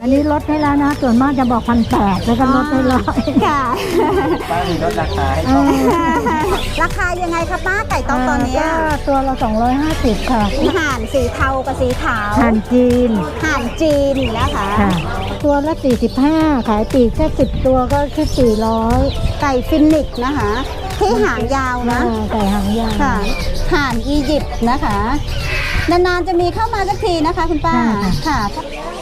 อันนี้ลดให้แล้วนะ ส่วนมากจะบอกพันแปดแล้วก็ลดให้ร้อยค่ะ ป้ามีลดราคาให้เอก่อนอราคายังไงคะป้าไก่ต๊อกตอนเนี้ยก็ตัวละ250 ค่ะห่านสีเทากับสีขาวหั่นจีนห่านจีนนะคะ ค่ะ ตัวละ 45 ขายปีกแค่10 ตัวก็คิด400 ไก่ฟินิกซ์นะคะ ที่หางยาวนะอ่าไก่หางยาวค่ะห่านอียิปต์นะคะ นานๆจะมีเข้ามาสักทีนะคะคุณป้า ค่ะ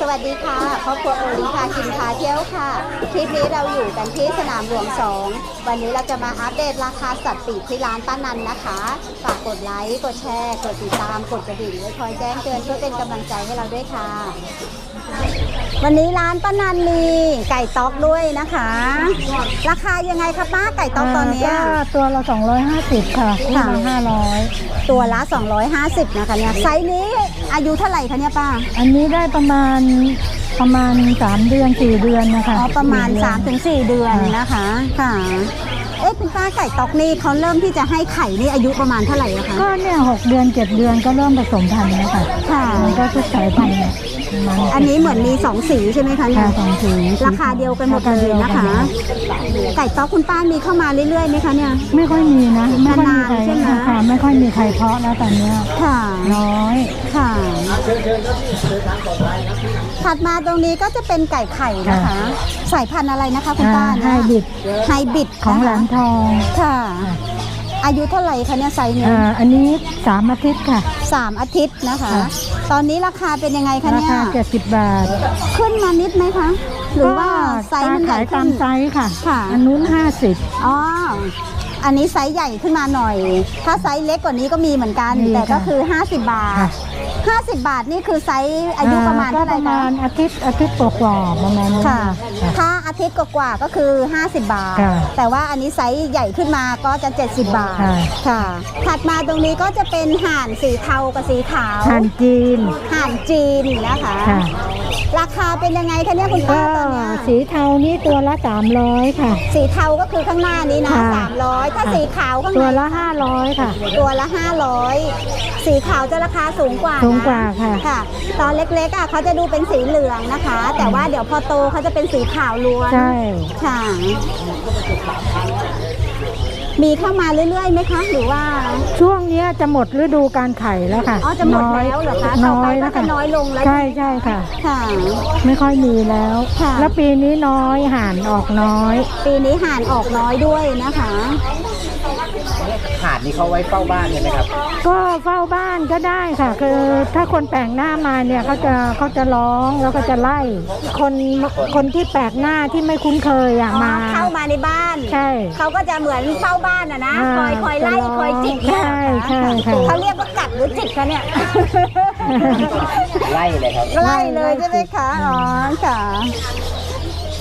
สวัสดีค่ะครอบครัวโอลิพากินพาเที่ยวค่ะ คลิปนี้เราอยู่กันที่สนามหลวง 2 วันนี้เราจะมาอัปเดตราคาสัตว์ปีกที่ร้านป้านันนะคะ ฝากกดไลค์ กดแชร์ กดติดตาม กดกระดิ่งไว้คอยแจ้งเตือนเพื่อเป็นกำลังใจให้เราด้วยค่ะ วันนี้ร้านป้านันมีไก่ต๊อกด้วยนะคะ ราคายังไงคะป้าไก่ต๊อกตอนเนี้ยก็ตัวละ250 ค่ะคู่ค่ะ ละ500ตัวละ 250 นะคะเนี่ยไซส์นี้อายุเท่าไหร่คะเนี่ยป้าอันนี้ได้ประมาณประมาณ 3 เดือน 4 เดือนนะคะอ๋อประมาณสี่เดือน3-4 เดือนนะคะค่ะ เอ๊ะคุณป้าไก่ตอกนี่เขาเริ่มที่จะให้ไข่นี่อายุประมาณเท่าไหร่อะคะก็เนี่ยหกเดือน7เดือนก็เริ่มผสมพันธุ์แล้วค่ะค่ะมันก็ทุกสายพันธุ์เนี่ยประมาณอันนี้เหมือนมี2สีใช่ไหมคะเนี่ค่ะยสองสีราคาเดียวกันหมดเลยนะคะ ไก่ต๊อกคุณป้ามีเข้ามาเรื่อยๆไหมคะเนี่ย ไม่ค่อยมีนะไม่ค่อยมีใครนานๆใช่ไหม ค่ะไม่ค่อยมีใครเพาะแล้วตอนเนี้ยค่ะน้อย ค่ะ ถัดมาตรงนี้ก็จะเป็นไก่ไข่นะคะ สายพันธุ์อะไรนะคะคุณป้าอ่าเนี่ยไฮบริดไฮบริดของหลานทองค่ะ อายุเท่าไหร่คะเนี่ยไซส์นี้อ่าอันนี้สามอาทิตย์ค่ะสามอาทิตย์นะคะค่ะตอนนี้ราคาเป็นยังไงคะราเนี่ยคาเจ็ดสิบบาท ขึ้นมานิดไหมคะหรือว่าไซส์มันใหญ่ขายขึ้ตามนไซส์ค่ะค่ะ อันนู้นห้าสิบอ๋ออันนี้ไซส์ใหญ่ขึ้นมาหน่อย ถ้าไซส์เล็กกว่านี้ก็มีเหมือนกันมีแต่ก็ค่ะคือ 50 บาทค่ะ 50 บาทนี่คือไซส์อายุประมาณเท่าไหร่ก็ประมาคะณอาทิตย์อาทิตย์กว่าๆประมาณนี้ค่ะค่ะ ถ้าอาทิตย์กว่าๆก็คือ 50 บาท ค่ะแต่ว่าอันนี้ไซส์ใหญ่ขึ้นมาก็จะ 70 บาท ค่ะ ค่ะ ถัดมาตรงนี้ก็จะเป็นห่านสีเทากับสีขาวหั่นจีน ห่านจีนนะคะ ค่ะ ราคาเป็นยังไงคะเนี่ยคุณป้าก็ตอนเนี้ยสีเทานี่ตัวละสามร้อยค่ะ สีเทาก็คือข้างหน้านี้นะค่ะ สามร้อยถ้าสีขาวข้างในตัวละห้าร้อยค่ะ ตัวละห้าร้อยสีขาวจะราคาสูงกว่านะสูงกว่าค่ะ ค่ะ ตอนเล็กๆอะเขาจะดูเป็นสีเหลืองนะคะ แต่ว่าเดี๋ยวพอโตเขาจะเป็นสีขาวล้วน ใช่ ค่ะ มีเข้ามาเรื่อยๆไหมคะ หรือว่าช่วงเนี้ยจะหมดฤดูการไข่แล้วค่ะอ๋อจะหมดแล้วเหรอคะต่อน้อไปยก็แล้วจะค่ะน้อยลงแล้วใช่ใช่ค่ะ ค่ะ ไม่ค่อยมีแล้ว ค่ะ แล้วปีนี้น้อยห่านออกน้อย ปีนี้ห่านออกน้อยด้วยนะคะ ถาดนี้เขาไว้เฝ้าบ้านใช่ไหมครับ ก็เฝ้าบ้านก็ได้ค่ะ คือถ้าคนแปลกหน้ามาเนี่ยเขาจะเขาจะร้องแล้วก็จะไล่ คนคนที่แปลกหน้าที่ไม่คุ้นเคยอะอ๋อมาเข้ามาในบ้านใช่เขาก็จะเหมือนเฝ้าบ้านอะนะอ่าคอยคอยไล่จะรอคอยจิกใช่ใช่ค่ะเขาเรียกว่ากัดหรือจิกคะเนี่ยไล่เลยครับไล่เลยใช่ไหมคะอ๋อค่ะ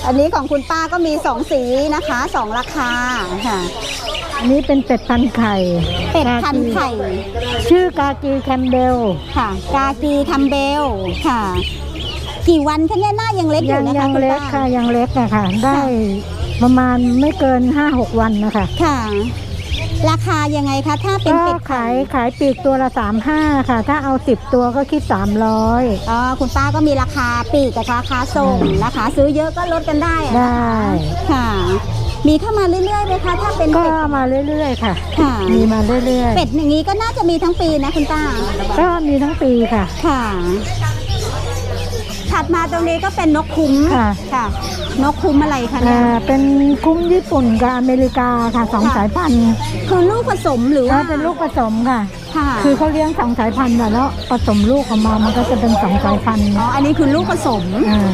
อันนี้ของคุณป้าก็มีสองสีนะคะสองราคาค่ะ อันนี้เป็นเป็ดพันธุ์ไข่เป็ดพันธุ์ไข่ ชื่อกากีแคมเบลค่ะ กากีคัมเบลค่ะ กี่วันคะเนี่ยหน้ายังเล็กอยัยู่งนะคะยังคุณเล็กป้า ค่ะยังเล็กอะค่ะได้ประมาณไม่เกิน 5-6 วันนะคะค่ะ ราคายังไงคะถ้าเป็นก็เป็ดขายขายปีกตัวละ 35 ค่ะ ถ้าเอา 10 ตัวก็คิด 300 อ๋อคุณป้าก็มีราคาปีกกับราคาส่งนะคะ ซื้อเยอะก็ลดกันได้อะได้ ค่ะ มีเข้ามาเรื่อยๆไหมคะถ้าเป็นก็เป็ด มาเรื่อยๆค่ะ ค่ะ มีมาเรื่อยเป็ดอย่างนี้ก็น่าจะมีทั้งปีนะคุณป้า ๆ ก็มีทั้งปีค่ะ ค่ะ ถัดมาตรงนี้ก็เป็นนกคุ้มค่ะค่ะนกคุ้มอะไรคะเนี่อ่าย เป็นคุ้มญี่ปุ่นกับอเมริกาค่ะสองค่ะ สายพันธุ์คือลูกผสมหรือถ้าว่าเป็นลูกผสมค่ะ ค่ะคือเขาเลี้ยงสองสายพันธุ์น่ะแล้วผสมลูกออกมามันก็จะเป็นสองสายพันธุ์อ๋ออันนี้คือลูกผสม อ่า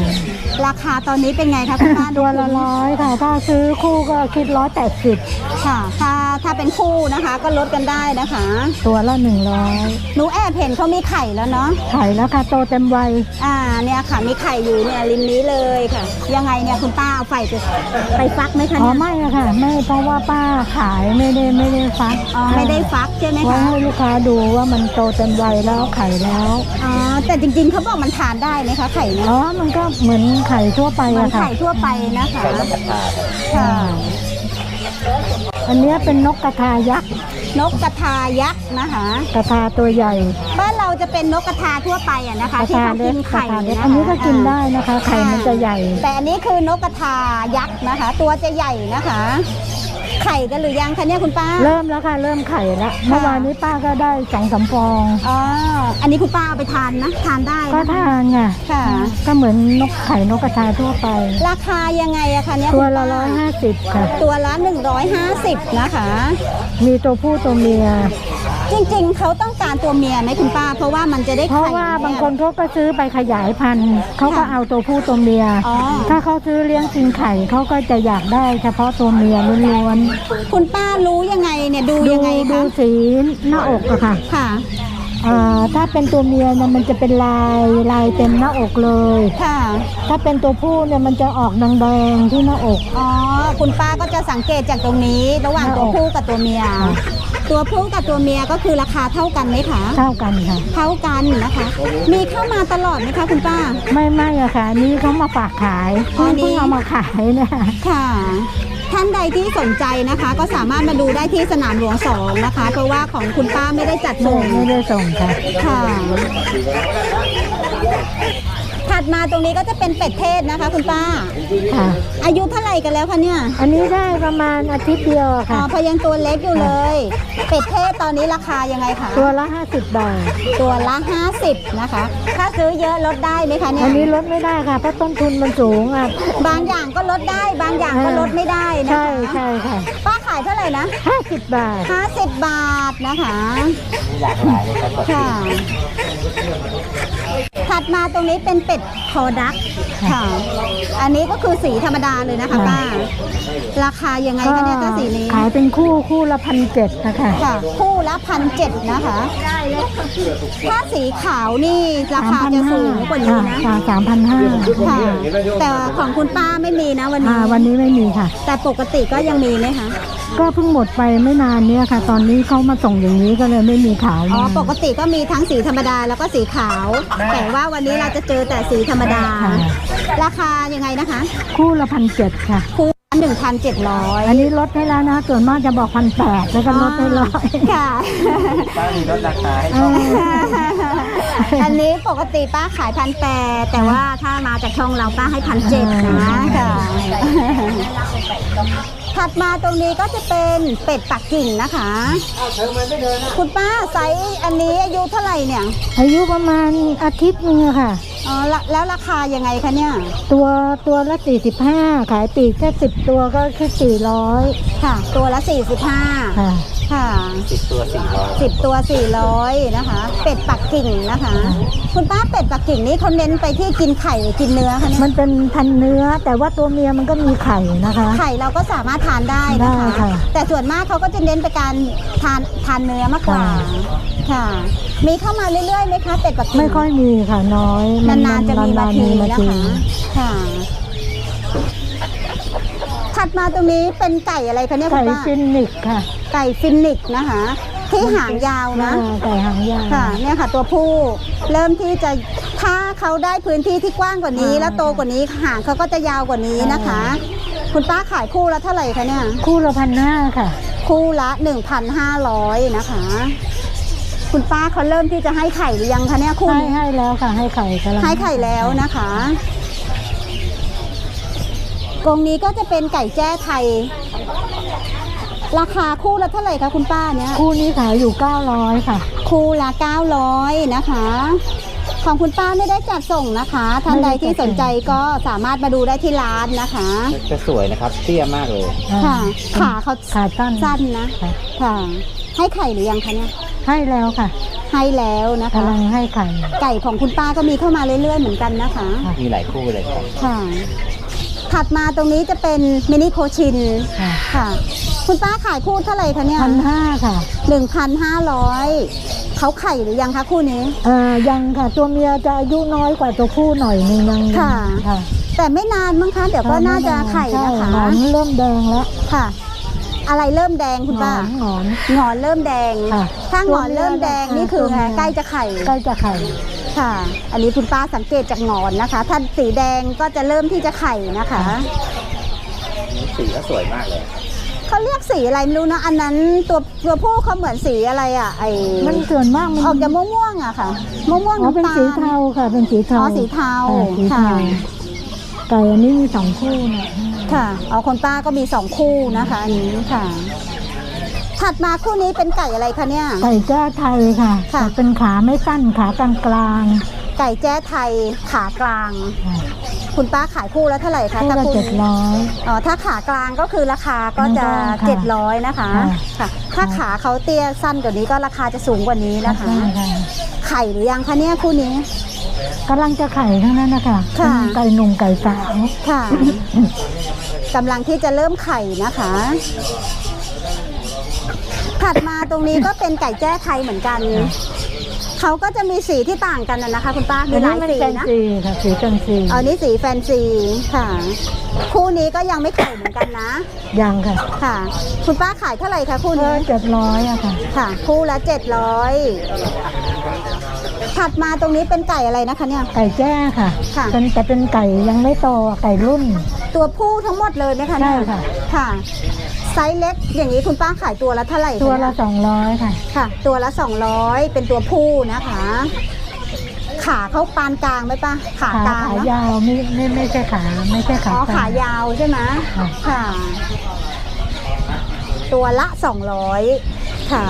ราคาตอนนี้เป็นไงคะคุณป้าตัวละร้อยค่ะ ถ้าซื้อคู่ก็คิดร้อยแปดสิบค่ะ ถ้าถ้าเป็นคู่นะคะก็ลดกันได้นะคะ ตัวละหนึ่งร้อยหนูแอบเห็นเขามีไข่แล้วเนาะไข่แล้วค่ะโตเต็มวัยอ่าเนี่ยค่ะมีไข่อยู่เนี่ยริมนี้เลยค่ะ ยังไงเนี่ยคุณป้าเอาไฟไปไปฟักไหมคะอ๋อเนี่ยไม่อะค่ะ ไม่เพราะว่าป้าขายไม่ได้ไม่ได้ฟักอ๋อไม่ได้ฟักใช่ไหมไว้คะให้ลูกค้าดูว่ามันโตเต็มวัยแล้วไข่แล้วอ๋อแต่จริงๆเขาบอกมันทานได้ไหมคะไข่เนี่ยอ๋อมันก็เหมือนไข่ทั่วไปเหมือนอะค่ะไข่ทั่วไปนะคะไก่นกกระทาครับค่ะ อันเนี้ยเป็นนกกระทายักษ์นกกระทายักษ์นะคะ กระทาตัวใหญ่บ้านเราจะเป็นนกกระทาทั่วไปอะนะคะ กระที่ทาเขาเล็กิกนกระไข่ทาเล็กนะคะอันนี้ก็กินได้นะคะ ไข่มันจะใหญ่ แต่อันนี้คือนกกระทายักษ์นะคะ ตัวจะใหญ่นะคะ ไข่กันหรือยังคะเนี่ยคุณป้า เริ่มแล้วค่ะ เริ่มไข่แล้วเมื่อวานนี้ป้าก็ได้สองสามฟองอ๋อ อันนี้คุณป้าเอาไปทานนะ ทานได้ก็นะคะ ทานไงค่ะ ก็เหมือนนกไข่นกกระทาทั่วไป ราคายังไงอะคะเนี่ยตัวคุณละป้าร้อยห้าสิบค่ะ ตัวละ 150 นะคะ มีตัวผู้ตัวเมีย จริงๆ เขาต้องการตัวเมียไหมคุณป้า เพราะว่ามันจะได้เพราะไข่ว่าบางเยคนเขาก็ซื้อไปขยายพันธุ์เขาก็ค่ะเอาตัวผู้ตัวเมีย อ๋อถ้าเขาซื้อเลี้ยงกินไข่เขาก็จะอยากได้เฉพาะตัวเมียล้วนคุณป้ารู้ยังไงเนี่ยดูๆดูยังไงดูคะสีหน้าอกอะค่ะค่ะ อ่าถ้าเป็นตัวเมียเนี่ยมันจะเป็นลายลายเต็มหน้าอกเลย ค่ะ ถ้าเป็นตัวผู้เนี่ยมันจะออกแดงๆที่หน้าอก อ๋อ คุณป้าก็จะสังเกตจากตรงนี้ ระหว่างตัวผู้กับตัวเมียค่ะ ตัวผู้กับตัวเมียก็คือราคาเท่ากันไหมคะ เท่ากันค่ะ เท่ากันนะคะ มีเข้ามาตลอดไหมคะคุณป้า ไม่ไม่อะค่ะอันนี้เขามาฝากขายอ๋อเพิ่งนี่เพิ่งเอามาขายเนี่ยค่ะท่านใดที่สนใจนะคะ ก็สามารถมาดูได้ที่สนามหลวงสองนะคะ เพราะว่าของคุณป้าไม่ได้จัดไม่ส่งไม่ได้ส่งค่ะค่ะ ถัดมาตรงนี้ก็จะเป็นเป็ดเทศนะคะ คุณป้า ค่ะ อายุเท่าไหร่กันแล้วคะเนี่ยอันนี้ได้ประมาณอาทิตย์เดียวอะอ๋อค่ะ พอยังตัวเล็กอยู่เลย เป็ดเทศตอนนี้ราคายังไงคะตัวละห้าสิบบาท ตัวละ 50 นะคะ ถ้าซื้อเยอะลดได้ไหมคะเนี่ย อันนี้ลดไม่ได้ค่ะ เพราะต้นทุนมันสูงอะ บางอย่างก็ลดได้บางอย่างก็ลดไม่ได้นะใช่คะใช่ค่ะ ป้าขายเท่าไหร่นะห้าสิบบาท 50 บาทนะคะมีหลากหลายเลยครับค่ะ ถัดมาตรงนี้เป็นเป็ดคอดักค่ะ อันนี้ก็คือสีธรรมดาเลยนะคะค่ะป้า ราคายังไงคะเนี่ยถ้าสีนี้ ขายเป็นคู่คู่ละพันเจ็ดนะคะค่ะ คู่ละพันเจ็ดนะคะ ถ้าสีขาวนี่ราคาจะสูงกว่านี้นะค่ะสามพันห้าค่ะ แต่ของคุณป้าไม่มีนะวันค่ะนี้ วันนี้ไม่มีค่ะ แต่ปกติก็ยังมีไหมคะ ก็เพิ่งหมดไปไม่นานเนี้ยค่ะ ตอนนี้เขามาส่งอย่างนี้ก็เลยไม่มีขายอ๋อมาปกติก็มีทั้งสีธรรมดาแล้วก็สีขาว แต่ว่าวันนี้เราจะเจอแต่สีธรรมดาค่ะราคายังไงนะคะ คู่ละพันเจ็ดค่ะ คู่หนึ่งพันเจ็ดร้อยอันนี้ลดให้แล้วนะส่วนมากจะบอกพันแปดแล้วก็ลดให้ร้อยค่ะป้ามีลดราคาให้เอเขาออันนี้ปกติป้าขายพันแปดแต่ว่าถ้ามาจากช่องเราป้าให้พันเจ็ดนะค่ะ ถัดมาตรงนี้ก็จะเป็นเป็ดปักกิ่งนะคะคุณป้าไซส์อันนี้อายุเท่าไหร่เนี่ย อายุประมาณอาทิตย์นึงอะค่ะ อ๋อแล้วแล้วราคายังไงคะเนี่ย ตัวตัวละสี่สิบห้าขายปีกแค่สิบตัวก็คือสี่ร้อยค่ะ ตัวละ 45ค่ะ ค่ะ สิบตัวสี่ร้อย10ตัว 400 นะคะ เป็ดปักกิ่งนะคะ คุณป้าเป็ดปักกิ่งนี่เขาเน้นไปที่กินไข่หรือกินเนื้อคะเนี่ยมันเป็นพันเนื้อแต่ว่าตัวเมียมันก็มีไข่นะคะ ไข่เราก็สามารถทานได้นะคะ ได้ค่ะแต่ส่วนมากเขาก็จะเน้นไปการทานทานเนื้อมากกว่า ค่ะมีเข้ามาเรื่อยๆไหมคะเป็ดปักกิ่ง ไม่ค่อยมีค่ะน้อยนานๆจะมีมาทีมานะทีคะ ค่ะถั ดมาตรงนี้เป็นไก่อะไรคะเนี่ยคุไก่ณป้าฟินิกส์ค่ะไก่ฟินิกส์นะคะ ที่หางยาวนะ อ่าไก่หางยาว ค่ะเนี่ยค่ะตัวผู้เริ่มที่จะถ้าเขาได้พื้นที่ที่กว้างกว่านี้ อ่า แล้วโตกว่านี้หางเขาก็จะยาวกว่านี้นะคะ คุณป้าขายคู่ละเท่าไหร่คะเนี่ย คู่ละพันห้าค่ะ คู่ละ 1,500นะคะ คุณป้าเขาเริ่มที่จะให้ไข่หรือยังคะเนี่ยคู่ให้นี้ให้แล้วค่ะ ให้ไข่กำลังให้ไข่แล้วนะคะ กรงนี้ก็จะเป็นไก่แจ้ไทย ราคาคู่ละเท่าไหร่คะคุณป้าเนี่ย คู่นี้ขายอยู่เก้าร้อยค่ะ คู่ละ900นะคะ ของคุณป้าไม่ได้จัดส่งนะคะ ท่านใดที่สนใจก็สามารถมาดูได้ที่ร้านนะคะ จะสวยนะครับเตี้ยมากเลย ค่ะ ขาเขาขาตั้นสั้นนะค่ะค่ะ ให้ไข่หรือยังคะเนี่ย ให้แล้วค่ะ ให้แล้วนะคะกำลังให้ไข่ ไก่ของคุณป้าก็มีเข้ามาเรื่อยๆเหมือนกันนะคะ มีหลายคู่เลยครับค่ะ ถัดมาตรงนี้จะเป็นมินิโคชินค่ะ ค่ะ คุณป้าขายคู่เท่าไหร่คะเนี่ยพันห้าค่ะหนึ่งพันห้าร้อยเขาไข่หรือยังคะคู่นี้เอ่อยังค่ะ ตัวเมียจะอายุน้อยกว่าตัวผู้หน่อยนึงยังค่ะค่ะแต่ไม่นานมั้งคะเดี๋ยวก็น่าจะไข่นะใช่คะหงอนเริ่มแดงแล้วค่ะ อะไรเริ่มแดงคุณหงป้าอนหงอนหงอนเริ่มแดงค่ะถ้าหงอนเริ่มแดงนี่คือไงตัวเมียใกล้จะไข่ใกล้จะไข่ ค่ะ อันนี้คุณป้าสังเกตจากหงอนนะคะ ถ้าสีแดงก็จะเริ่มที่จะไข่นะคะสีก็สวยมากเลย เขาเรียกสีอะไรไม่รู้นะอันนั้นตัวตัวผู้เขาเหมือนสีอะไรอะไอมันส่วนมากมันออกจะม่วงๆอะค่ะม่วงๆอ๋อเป็นน้ำตาลสีเทาค่ะ เป็นสีเทาอ๋อสีเทาค่ะสีเทาค่ะไก่อันนี้มีสองคู่นะค่ะ เอาคนป้าก็มีสองคู่นะคะอันนี้ค่ะ ถัดมาคู่นี้เป็นไก่อะไรคะเนี่ย ไก่แจ้ไทยค่ะค่ะ แต่เป็นขาไม่สั้นขากลางกลางไก่แจ้ไทยขากลาง ๆค่ะคุณป้าขายคู่แล้วเท่าไหร่คะคู่ถ้าละคู่เจ็ดนี้ร้อย อ๋อถ้าขากลางก็คือราคาก็จะค่ะเจ็ดร้อยนะคะค่ะ ค่ะ ถ้าขาเขาเตี้ยสั้นกว่านี้ก็ราคาจะสูงกว่านี้นะคะใช่ค่ะไข่หรือยังคะเนี่ยคู่นี้ กำลังจะไข่ทั้งนั้นนะคะค่ะ เป็นไก่หนุ่มไก่สาวค่ะกำลังที่จะเริ่มไข่นะคะ ถัดมาตรงนี้ก็เป็นไก่แจ้ไทยเหมือนกัน เขาก็จะมีสีที่ต่างกันนะนะคะ คุณป้ามีอันหนี้ลายมันสีแฟนนะซีค่ะสีแฟนซีเอานี้สีแฟนซีค่ะ คู่นี้ก็ยังไม่ไข่เหมือนกันนะ ยังค่ะ ค่ะ คุณป้าขายเท่าไหร่คะคู่ก็นี้เจ็ดร้อยอะค่ะ ค่ะ คู่ละเจ็ดร้อยถัดมาตรงนี้เป็นไก่อะไรนะคะเนี่ย ไก่แจ้ค่ะค่ะเป็นแต่เป็นไก่ยังไม่โตอะไก่รุ่น ตัวผู้ทั้งหมดเลยไหมคะเนี่ยใช่ค่ะ ค่ะ ไซส์เล็กอย่างนี้คุณป้าขายตัวละเท่าไหร่คตัวละเนี่ยสองร้อยค่ะ ค่ะ ตัวละ 200 เป็นตัวผู้นะคะ ขาเขาปานกลางไหมป้าขากลางขาเนอะยาวไม่ไม่ไม่ใช่ขาไม่ใช่ขาอ๋อสั้น ขายาวใช่ไหมค่ะ ค่ะ ตัวละ 200 ค่ะ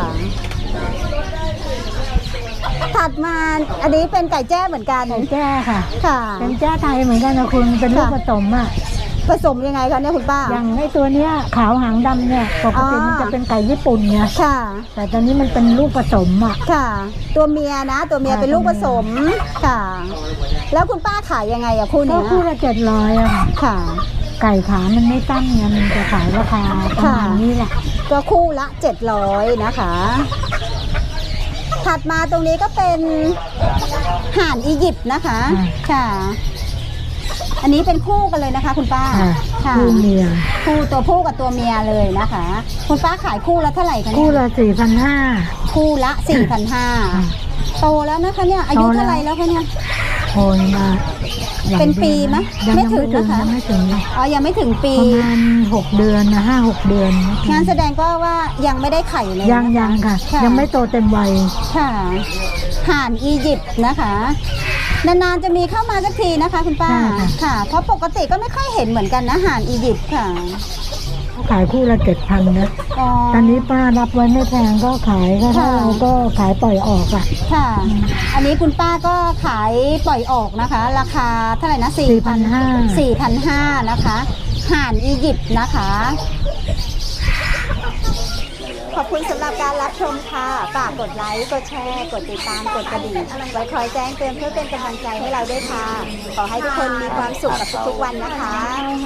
ถัดมาอันนี้เป็นไก่แจ้เหมือนกัน ไก่แจ้ค่ะค่ะ เป็นแจ้ไทยเหมือนกันนะคุณเป็นลูกค่ะ ผสมอะ ผสมยังไงคะเนี่ยคุณป้า อย่างไอ้ตัวเนี้ยขาวหางดำเนี่ยปกติอ๋อ มันจะเป็นไก่ญี่ปุ่นไงค่ะ แต่ตอนนี้มันเป็นลูกผสมอะ ค่ะ ตัวเมียนะ ตัวเมียค่ะเป็นลูกผสมค่ะ แล้วคุณป้าขายยังไงอะคู่ก็เนี้ยคู่ละเจ็ดร้อยอะค่ะค่ะ ไก่ขามันไม่ตั้งไงมันจะขายราคาประมาณค่ะนี้แหละ ก็คู่ละ 700 นะคะ ถัดมาตรงนี้ก็เป็นห่านอียิปต์นะคะ ค่ะ อันนี้เป็นคู่กันเลยนะคะ คุณป้าค่ะค่ะคู่เมีย คู่ตัวผู้กับตัวเมียเลยนะคะ คุณป้าขายคู่ละเท่าไหร่คะเนี่ยคู่ละสี่พันห้าคู่ละ4,500โตแล้วนะคะเนี่ยอายุโตแล้วเท่าไหร่แล้วคะเนี่ยโอนมาหลายเป็นปีไหมยังไม่ยังถึงนะคะยังไม่ถึงนะอ๋อยังไม่ถึงปีประมาณหกเดือนนะห้าหกเดือน งานแสดงก็ว่ายังไม่ได้ไข่เลยยังนยังค่ะ ยังไม่โตเต็มวัยค่ะห่านอียิปต์นะคะ นานๆจะมีเข้ามาสักทีนะคะ คุณป้าใช่ค่ะ ค่ะ เพราะปกติก็ไม่ค่อยเห็นเหมือนกันนะห่านอียิปต์ค่ะเขาขายคู่ละเจ็ดพันนะอ๋อตอนนี้ป้ารับไว้ไม่แพงก็ขายก็ถ้าค่ะเราก็ขายปล่อยออกอะ ค่ะ อันนี้คุณป้าก็ขายปล่อยออกนะคะ ราคาเท่าไหร่นะสี่พัน4,500สี่พันห้านะคะห่านอียิปต์นะคะ ขอบคุณสำหรับการรับชมค่ะฝากกดไลค์ กดแชร์ กดติดตาม กดกระดิ่งไว้คอยแจ้งเตือนเพื่อเป็นกำลังใจให้เราด้วยค่ะ ขอให้ทุกคนมีความสุขกับทุกๆวันนะคะ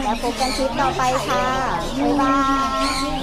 แล้วพบกันคลิปต่อไปค่ะ บ๊ายบาย